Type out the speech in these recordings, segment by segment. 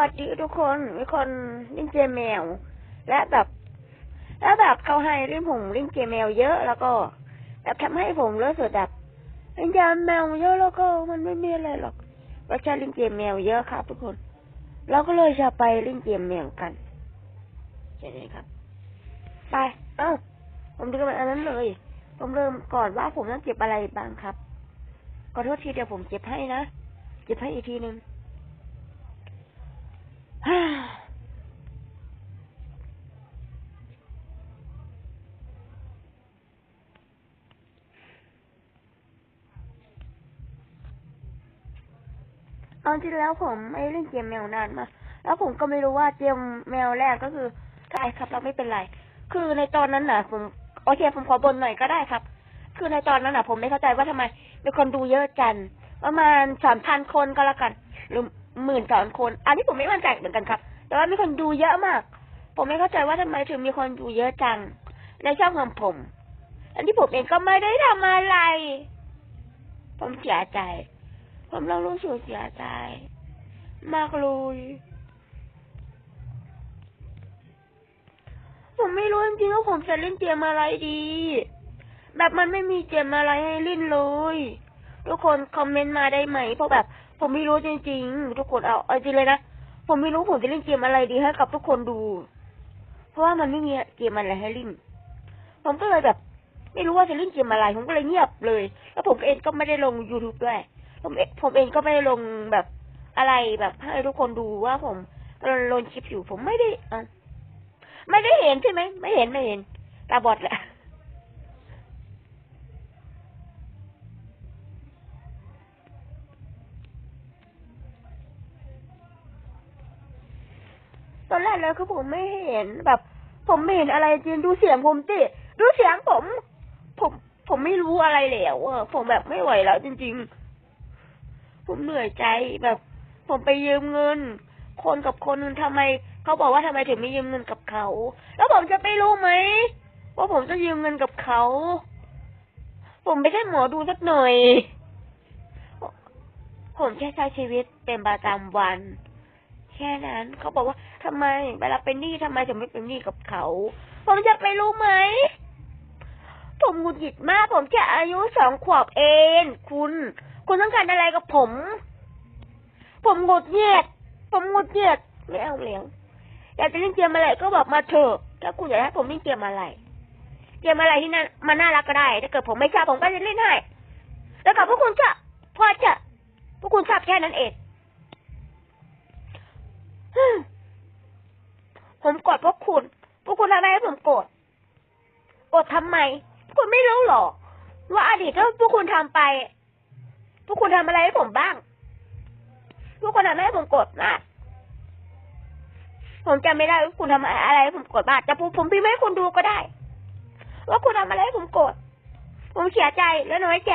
วัสดีทุกคนมีคนเล่นเกมแมว และแบบแล้วแบบเขาให้เล่นผมเล่นเกมแมวเยอะ แล้วก็แบบทำให้ผมรู้สึกแบบเล่นเกมแมวเยอะแล้วก็มันไม่มีอะไรหรอกเราจะเล่นเกมแมวเยอะครับทุกคนเราก็เลยจะไปเล่นเกมแมวกันใช่ไหมครับ ไป เอ้าผมดูกันอันนั้นเลย ผมเริ่มก่อนว่าผมต้องเก็บอะไรบ้างครับขอโทษทีเดี๋ยวผมเก็บให้นะ เก็บให้อีกทีหนึ่ง ฮ่าเอาจริงแล้วผมไม่เล่นเกมแมวนานมา แล้วผมก็ไม่รู้ว่าเกมแมวแรกก็คือได้ครับเราไม่เป็นไร คือในตอนนั้นน่ะ ผมโอเคผมขอบนหน่อยก็ได้ครับ คือในตอนนั้นน่ะ ผมไม่เข้าใจว่าทำไมมีคนดูเยอะกัน ประมาณสามพันคนก็แล้วกันหรือ หมื่นสองคน อันนี้ผมไม่มั่นใจเหมือนกันครับ แต่ว่ามีคนดูเยอะมาก ผมไม่เข้าใจว่าทำไมถึงมีคนดูเยอะจัง ในช่องของผม อันที่ผมเองก็ไม่ได้ทำอะไร ผมเสียใจ ผมเรารู้สึกเสียใจ มากเลย ผมไม่รู้จริงๆว่าผมจะเล่นเกมอะไรดี แบบมันไม่มีเกมอะไรให้เล่นเลย ทุกคนคอมเมนต์มาได้ไหมเพราะแบบ ผมไม่รู้จริงๆ ทุกคนเอาเอาจริงเลยนะ ผมไม่รู้ผมจะเล่นเกมอะไรดีให้กับทุกคนดู เพราะว่ามันไม่มีเกมอะไรให้เล่นผมก็เลยแบบ ไม่รู้ว่าจะเล่นเกมอะไร ผมก็เลยเงียบเลย แล้วผมเองก็ไม่ได้ลง YouTube ด้วย ผมเองผมเองก็ไม่ได้ลงแบบอะไรแบบให้ทุกคนดูว่าผมกำลังลงคลิปอยู่ ผมไม่ได้อไม่ได้เห็นใช่ไหม ไม่เห็นไม่เห็น ตาบอดแหละ ตอนแรกเลยคือผมไม่เห็นแบบ ผมไม่เห็นอะไรจริงดูเสียงผมติดูเสียงผม ผมผมไม่รู้อะไรแล้วอะผมแบบไม่ไหวแล้วจริง ๆ ผมเหนื่อยใจแบบ ผมไปยืมเงิน คนกับคนนึงทำไมเขาบอกว่าทำไมถึงไม่ยืมเงินกับเขา แล้วผมจะไปรู้ไหมว่าผมจะยืมเงินกับเขา ผมไม่ใช่หมอดูสักหน่อย ผมแค่ใช้ชีวิตเป็นประจำวัน ค่นั้น เขาบอกว่าทำไมเวลาเป็นหนี้ทำไมถึงไม่เป็นหนี้กับเขา ผมจะไปรู้ไหม ผมหงุดหงิดมาก ผมแค่อายุสองขวบเอง คุณ คุณต้องการอะไรกับผม ผมหงุดหงิดผมหงุดหงิดไม่เอาแล้วอยากจะเล่นเกมอะไรก็บอกมาเถอะถ้าคุณอยากให้ผมเล่นเกมอะไรเกมอะไรที่น่ามันน่ารักก็ได้ ถ้าเกิดผมไม่ชอบผมก็จะเล่นให้แล้วกับพวกคุณก็พอจะพวกคุณชอบแค่นั้นเอง ผมโกรธพวกคุณ พวกคุณทำไมให้ผมโกรธ โกรธทำไมพวกคุณไม่รู้หรอ ว่าอดีตที่พวกคุณทำไป พวกคุณทำอะไรให้ผมบ้าง พวกคุณทำให้ผมโกรธมาก ผมจำไม่ได้ว่าคุณทำอะไรให้ผมโกรธบ้างแต่ผมผมพิมพ์ให้คุณดูก็ได้ ว่าคุณทำอะไรให้ผมโกรธ ผมเสียใจและน้อยใจ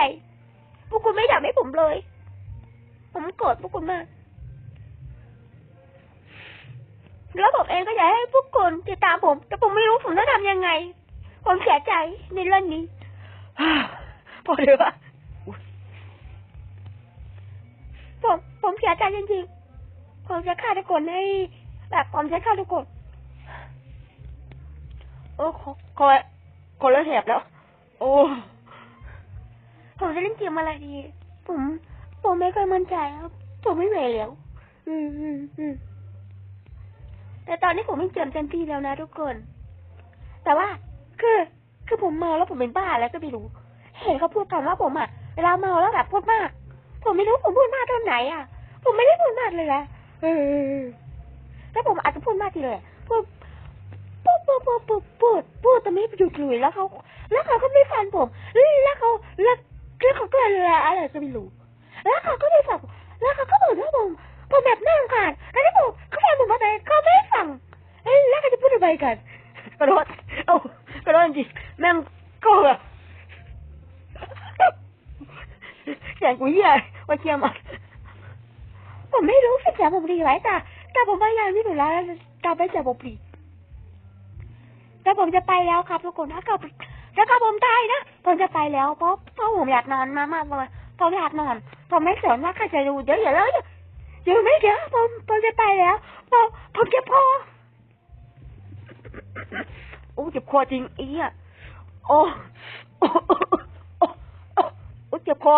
พวกคุณไม่ทำให้ผมเลย ผมโกรธพวกคุณมาก แล้วผมเองก็อยากให้พวกคนติดตามผม แต่ผมไม่รู้ผมต้องทำยังไง ผมเสียใจในเรื่องนี้พอเลยวะผมผมเสียใจจริงๆ ผมจะฆ่าทุกคนให้ แบบผมจะฆ่าทุกคนโอ้ขอขอคนละแถบแล้ว โอ้ผมจะเล่นเกมอะไรดี ผม ผมไม่ค่อยมั่นใจครับ ผมไม่ไหวแล้ว อืมอืมอืม แต่ตอนนี้ผมไม่เจ็บเต็มที่แล้วนะทุกคน แต่ว่าคือคือผมเมาแล้วผมเป็นบ้าแล้วก็ไม่รู้ เห็นเขาพูดกันว่าผมอะเวลาเมาแล้วแบบพูดมาก ผมไม่รู้ผมพูดมากตอนไหนอะ ผมไม่ได้พูดมากเลยนะเออแล้วผมอาจจะพูดมากทีเลยพูดพูดพูดพูดพูดพูดพูดแต่ไม่หยุดเลยแล้วเขาแล้วเขาก็ไม่ฟังผมแล้วเขาแล้วแล้วเขาก็อะไรอะไรก็ไม่รู้ แล้วเขาก็ไม่ฟังแล้วเขาก็บอกว่าผม ผมแบบนั่งขาดแล้วที่ผมเขาฟังผมมาแต่เขาไม่ฟังเอ้ยแล้วเขาจะพูดอะไรกันกระโดดเอ้ากระโดดจริงแม่งก็แบบเสียงกูเหี้ยว่าเคียมอะผมไม่รู้สึกเสียงผมดีไหมแต่แต่ผมพยายามที่สุดแล้วแต่ไม่เสียงผมดีแต่ผมจะไปแล้วครับทุกคนถ้าเกิดถ้าเกิดผมตายนะผมจะไปแล้วเพราะเพราะผมอยากนอนมากมากเลยผมอยากนอนผมไม่สนว่าใครจะดูเดี๋ยวอย่าเล อยู่ไม่เดี๋ยวผมผมจะไปแล้วผมผมจะพอโอ้เจ็บคอจริงเอี้โอ้โอ้เจ็บคอ